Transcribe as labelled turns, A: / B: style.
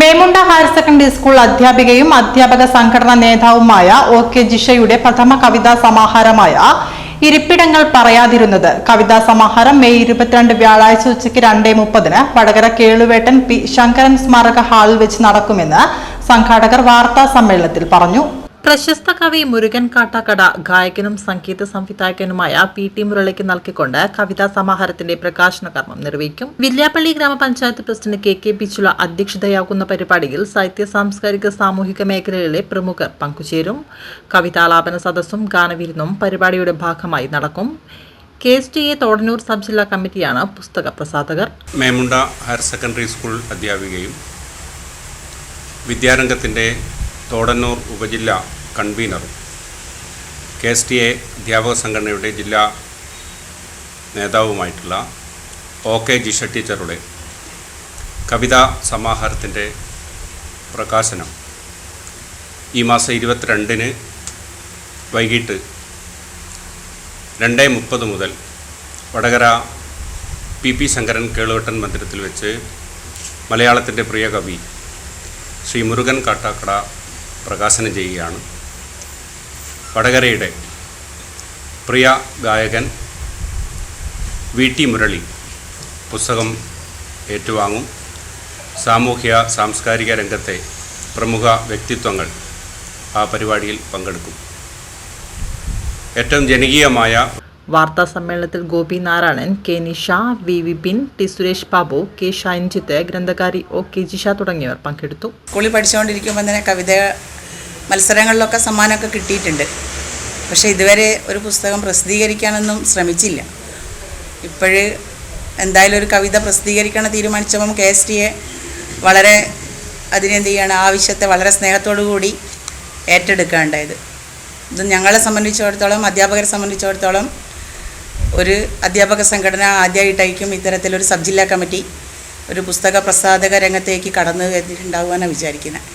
A: Memunda higher secondary school അധ്യാപികയും അധ്യാപക സംഘടനാ നേതാവുമായ ഒ കെ ജിഷയുടെ പ്രഥമ കവിതാ സമാഹാരമായ ഇരിപ്പിടങ്ങൾ പറയാതിരുന്നത്. കവിതാ സമാഹാരം മെയ് ഇരുപത്തിരണ്ട് വ്യാഴാഴ്ച ഉച്ചയ്ക്ക് രണ്ടേ മുപ്പതിന് വടകര കേളുവേട്ടൻ പി ശങ്കരൻ സ്മാരക ഹാളിൽ വെച്ച് നടക്കുമെന്ന് സംഘാടകർ വാർത്താ സമ്മേളനത്തിൽ പറഞ്ഞു. പ്രശസ്ത കവി മുരുകൻ കാട്ടാക്കട ഗായകനും സംഗീത സംവിധായകനുമായ പി ടി മുരളിക്ക് നൽകിക്കൊണ്ട് കവിതാ സമാഹാരത്തിന്റെ പ്രകാശന കർമ്മം നിർവഹിക്കും. വില്യാപ്പള്ളി ഗ്രാമപഞ്ചായത്ത് പ്രസിഡന്റ് കെ കെ പിച്ചുള അധ്യക്ഷതയാകുന്ന പരിപാടിയിൽ സാഹിത്യ സാംസ്കാരിക സാമൂഹിക മേഖലയിലെ പ്രമുഖർ പങ്കുചേരും. കവിതാലാപന സദസ്സും ഗാനവിരുന്നും പരിപാടിയുടെ ഭാഗമായി നടക്കും. K S T A Thodannur sub ജില്ലാ കമ്മിറ്റിയാണ് പുസ്തക പ്രസാധകർ.
B: മേമുണ്ട ഹയർ സെക്കൻഡറി സ്കൂൾ അധ്യാപികയും വിദ്യാരംഗത്തിന്റെ തോടന്നൂർ ഉപജില്ല കൺവീനറും കെ എസ് ടി എ അധ്യാപക സംഘടനയുടെ ജില്ലാ നേതാവുമായിട്ടുള്ള ഒ കെ ജിഷ ടീച്ചറുടെ കവിതാ സമാഹാരത്തിന്റെ പ്രകാശനം ഈ മാസം ഇരുപത്തിരണ്ടിന് വൈകിട്ട് രണ്ട് മുപ്പത് മുതൽ വടകര പി പി ശങ്കരൻ കേളുവട്ടൻ മന്ദിരത്തിൽ വെച്ച് മലയാളത്തിന്റെ പ്രിയ കവി ശ്രീ മുരുകൻ കാട്ടാക്കട പ്രകാശനം ചെയ്യുകയാണ്. വടകരയുടെ പ്രിയ ഗായകൻ വി ടി മുരളി പുസ്തകം ഏറ്റുവാങ്ങും. സാമൂഹ്യ സാംസ്കാരിക രംഗത്തെ പ്രമുഖ വ്യക്തിത്വങ്ങൾ ആ പരിപാടിയിൽ പങ്കെടുക്കും. ഏറ്റവും ജനകീയമായ
A: വാർത്താ സമ്മേളനത്തിൽ Gopi Narayanan K Nisha V Vipin T Suresh Babu K Shinjith ഗ്രന്ഥകാരി O K Jisha തുടങ്ങിയവർ പങ്കെടുത്തു.
C: സ്കൂളിൽ പഠിച്ചുകൊണ്ടിരിക്കുമ്പോൾ തന്നെ കവിത മത്സരങ്ങളിലൊക്കെ സമ്മാനമൊക്കെ കിട്ടിയിട്ടുണ്ട്. പക്ഷേ ഇതുവരെ ഒരു പുസ്തകം പ്രസിദ്ധീകരിക്കാനൊന്നും ശ്രമിച്ചില്ല. ഇപ്പോഴ് എന്തായാലും ഒരു കവിത പ്രസിദ്ധീകരിക്കണം തീരുമാനിച്ചപ്പം കെ എസ് ടിയെ വളരെ അതിനെന്ത് ചെയ്യാണ് ആവശ്യത്തെ വളരെ സ്നേഹത്തോടു കൂടി ഏറ്റെടുക്കാണ്ടായത്. ഇത് ഞങ്ങളെ സംബന്ധിച്ചിടത്തോളം അധ്യാപകരെ സംബന്ധിച്ചിടത്തോളം ഒരു അധ്യാപക സംഘടന ആദ്യമായിട്ടായിരിക്കും ഇത്തരത്തിലൊരു സബ് ജില്ലാ കമ്മിറ്റി ഒരു പുസ്തക പ്രസാധക രംഗത്തേക്ക് കടന്നു വരുന്നുണ്ടാകുവാനാണ് വിചാരിക്കുന്നത്.